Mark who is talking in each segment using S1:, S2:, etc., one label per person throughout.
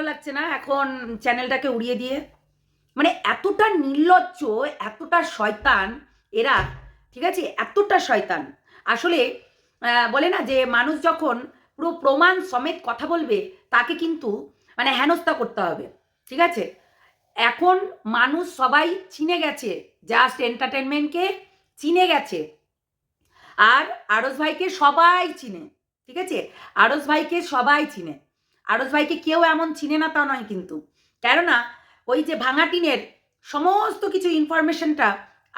S1: ভালো লাগছে না এখন চ্যানেলটাকে উড়িয়ে দিয়ে? মানে এতটা নির্লজ্জ, এতটা শয়তান, এরা, ঠিক আছে? এতটা শয়তান। আসলে বলে না যে মানুষ যখন পুরো প্রমাণ সমেত কথা বলবে, তাকে কিন্তু মানে হেনস্থা করতে হবে, ঠিক আছে? এখন মানুষ সবাই চিনে গেছে জাস্ট এন্টারটেনমেন্টকে চিনে গেছে। আর আরস ভাইকে সবাই চিনে, ঠিক আছে? আরস ভাইকে সবাই চিনে। আরস ভাইকে কেউ এমন চিনে না তা নয় কিন্তু। কেননা, ওই যে ভাঙা টিনের সমস্ত কিছু ইনফরমেশনটা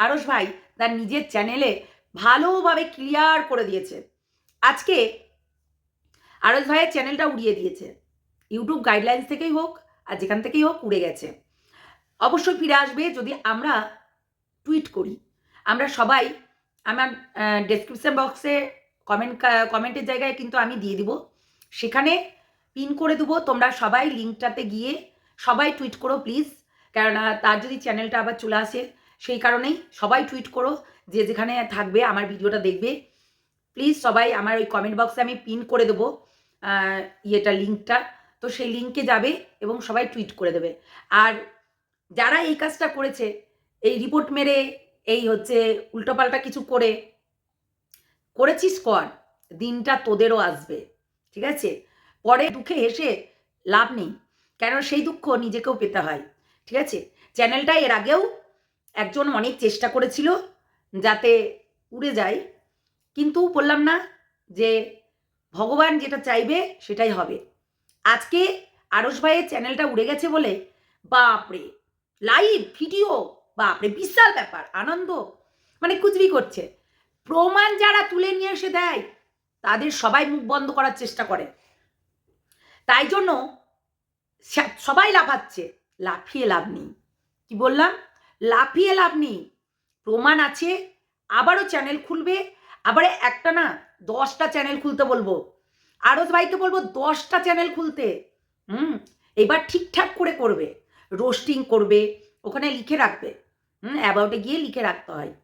S1: আরস ভাই তার নিজের চ্যানেলে ভালোভাবে ক্লিয়ার করে দিয়েছে। আজকে আরস ভাইয়ের চ্যানেলটা উড়িয়ে দিয়েছে। ইউটিউব গাইডলাইন্স থেকেই হোক আর যেখান থেকেই হোক উড়ে গেছে। অবশ্যই ফিরে আসবে যদি আমরা টুইট করি। আমরা সবাই আমার ডেসক্রিপশন বক্সে কমেন্ট কমেন্টের জায়গায় কিন্তু আমি দিয়ে দিব। সেখানে পিন করে দেবো। তোমরা সবাই লিঙ্কটাতে গিয়ে সবাই টুইট করো, প্লিজ। কেননা তার যদি চ্যানেলটা আবার চলে আসে, সেই কারণেই সবাই টুইট করো, যে যেখানে থাকবে, আমার ভিডিওটা দেখবে। প্লিজ সবাই আমার ওই কমেন্ট বক্সে আমি পিন করে দেবো ইয়েটা, লিঙ্কটা। তো সেই লিঙ্কে যাবে এবং সবাই টুইট করে দেবে। আর যারা এই কাজটা করেছে, এই রিপোর্ট মেরে, এই হচ্ছে উল্টোপাল্টা কিছু করে, করেছিস কর, দিনটা তোদেরও আসবে। ঠিক আছে? পরে দুঃখে হেসে লাভ নেই। কেন সেই দুঃখ নিজেকেও পেতে হয়, ঠিক আছে? চ্যানেলটা এর আগেও একজন অনেক চেষ্টা করেছিল যাতে উড়ে যায়, কিন্তু বললাম না যে ভগবান যেটা চাইবে সেটাই হবে। আজকে আরস ভাইয়ের চ্যানেলটা উড়ে গেছে বলে বাপরে! লাইভ, ভিডিও, বাপরে! বিশাল ব্যাপার, আনন্দ মানে কুচবি করছে। প্রমাণ যারা তুলে নিয়ে এসে দেয়, তাদের সবাই মুখ বন্ধ করার চেষ্টা করে। তাই জন্য সবাই লাফাচ্ছে। লাফিয়ে লাভ নেই। কি বললাম? লাফিয়ে লাভ নেই। প্রমাণ আছে, আবারও চ্যানেল খুলবে। আবার একটা না, দশটা চ্যানেল খুলতে বলব। আরজ ভাইকে বলব, দশটা চ্যানেল খুলতে। হুম? এবার ঠিকঠাক করে করবে। রোস্টিং করবে, ওখানে লিখে রাখবে। হুম? অ্যাবাউটে গিয়ে লিখে রাখতে হয়।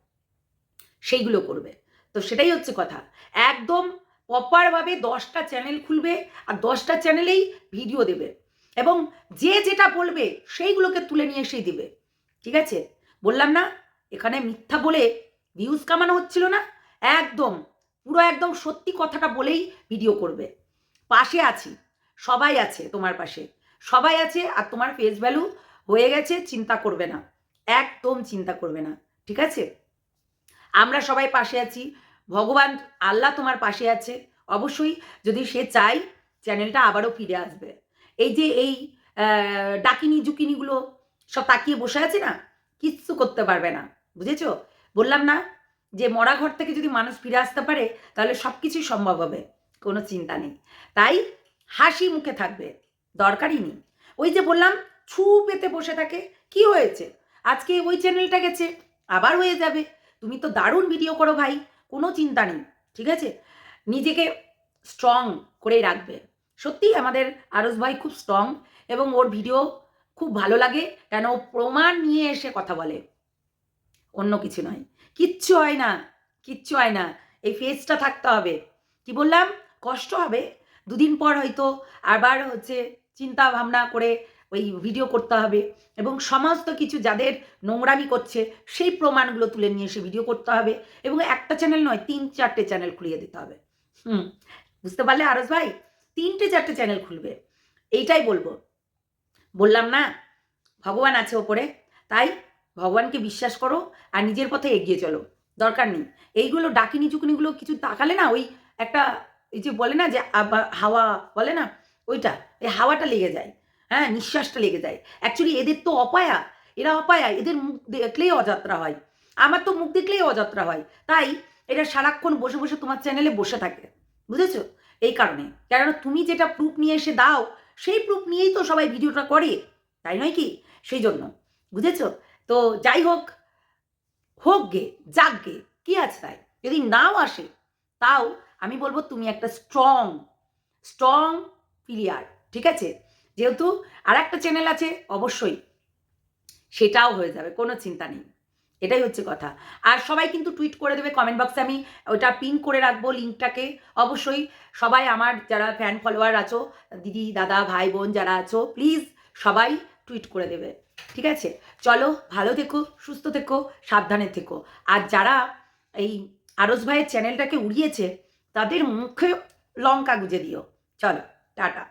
S1: সেইগুলো করবে। তো সেটাই হচ্ছে কথা। একদম প্রপারভাবে দশটা চ্যানেল খুলবে আর দশটা চ্যানেলেই ভিডিও দেবে। এবং যে যেটা বলবে সেইগুলোকে তুলে নিয়ে এসেই দেবে। ঠিক আছে? বললাম না, এখানে মিথ্যা বলে ভিউজ কামানো হচ্ছিল না, একদম, পুরো একদম সত্যি কথাটা বলেই ভিডিও করবে। পাশে আছি, সবাই আছে তোমার পাশে, সবাই আছে আর তোমার ফেস ভ্যালু হয়ে গেছে, চিন্তা করবে না, একদম চিন্তা করবে না, ঠিক আছে? আমরা সবাই পাশে আছি ভগবান আল্লাহ তোমার পাশে আছে। অবশ্যই যদি সে চায়, চ্যানেলটা আবারও ফিরে আসবে। এই যে এই ডাকিনি জুকিনিগুলো সব তাকিয়ে বসে আছে না, কিচ্ছু করতে পারবে না। বুঝেছ? বললাম না যে মরা ঘর থেকে যদি মানুষ ফিরে আসতে পারে, তাহলে সব কিছুই সম্ভব হবে। কোনো চিন্তা নেই। তাই হাসি মুখে থাকবে। দরকারই নেই। ওই যে বললাম, ছু পেতে বসে থাকে। কি হয়েছে? আজকে ওই চ্যানেলটা গেছে, আবার হয়ে যাবে। তুমি তো দারুণ ভিডিও করো ভাই। কোনো চিন্তা নেই, ঠিক আছে? নিজেকে স্ট্রং করেই রাখবে। সত্যি আমাদের আরস ভাই খুব স্ট্রং এবং ওর ভিডিও খুব ভালো লাগে, কেন ও প্রমাণ নিয়ে এসে কথা বলে। অন্য কিছু নয়। কিচ্ছু হয় না, কিচ্ছু হয় না। এই ফেসটা থাকতে হবে। কি বললাম? কষ্ট হবে। দুদিন পর হয়তো আবার হচ্ছে চিন্তা ভাবনা করে ওই ভিডিও করতে হবে এবং সমস্ত কিছু যাদের নোংরামি করছে, সেই প্রমাণগুলো তুলে নিয়ে এসে ভিডিও করতে হবে এবং একটা চ্যানেল নয়, তিন চারটে চ্যানেল খুলিয়ে দিতে হবে। হুম, বুঝতে পারলে আরস ভাই? তিনটে চারটে চ্যানেল খুলবে। এইটাই বলব। বললাম না, ভগবান আছে ওপরে, তাই ভগবানকে বিশ্বাস করো আর নিজের পথে এগিয়ে চলো। দরকার নেই। এইগুলো ডাকিনি চুকুনিগুলো কিছু তাকালে না ওই একটা, এই যে বলে না যে হাওয়া বলে না? ওইটা, এই হাওয়াটা লেগে যায়। হ্যাঁ নিঃশ্বাসটা লেগে যায়। অ্যাকচুয়ালি এদের তো অপায়া। এরা অপায়া। এদের মুখ দেখলেই অযাত্রা হয়। আমার তো মুখ দেখলেই অযাত্রা হয়। তাই এটা সারাক্ষণ বসে বসে তোমার চ্যানেলে বসে থাকে। বুঝেছ? এই কারণে। কেননা তুমি যেটা প্রুফ নিয়ে এসে দাও, সেই প্রুফ নিয়েই তো সবাই ভিডিওটা করে। তাই নয় কি? সেই জন্য। বুঝেছ? তো যাই হোক হোক গে, যাক গে। কি আছে তাই? যদি নাও আসে, তাও আমি বলব তুমি একটা স্ট্রং স্ট্রং প্লেয়ার ঠিক আছে? যেহেতু আর একটা চ্যানেল আছে, অবশ্যই সেটাও হয়ে যাবে, কোনো চিন্তা নেই। এটাই হচ্ছে কথা। আর সবাই কিন্তু টুইট করে দেবে কমেন্ট বক্সে আমি ওটা পিন করে রাখব লিঙ্কটাকে অবশ্যই সবাই আমার যারা ফ্যান ফলোয়ার আছো, দিদি, দাদা, ভাই, বোন যারা আছো প্লিজ সবাই টুইট করে দেবে, ঠিক আছে? চলো, ভালো থেকো, সুস্থ থেকো, সাবধানে থেকো। আর যারা এই আরস ভাইয়ের চ্যানেলটাকে উড়িয়েছে, তাদের মুখে লঙ্কা গুজে দিও। চলো, টাটা।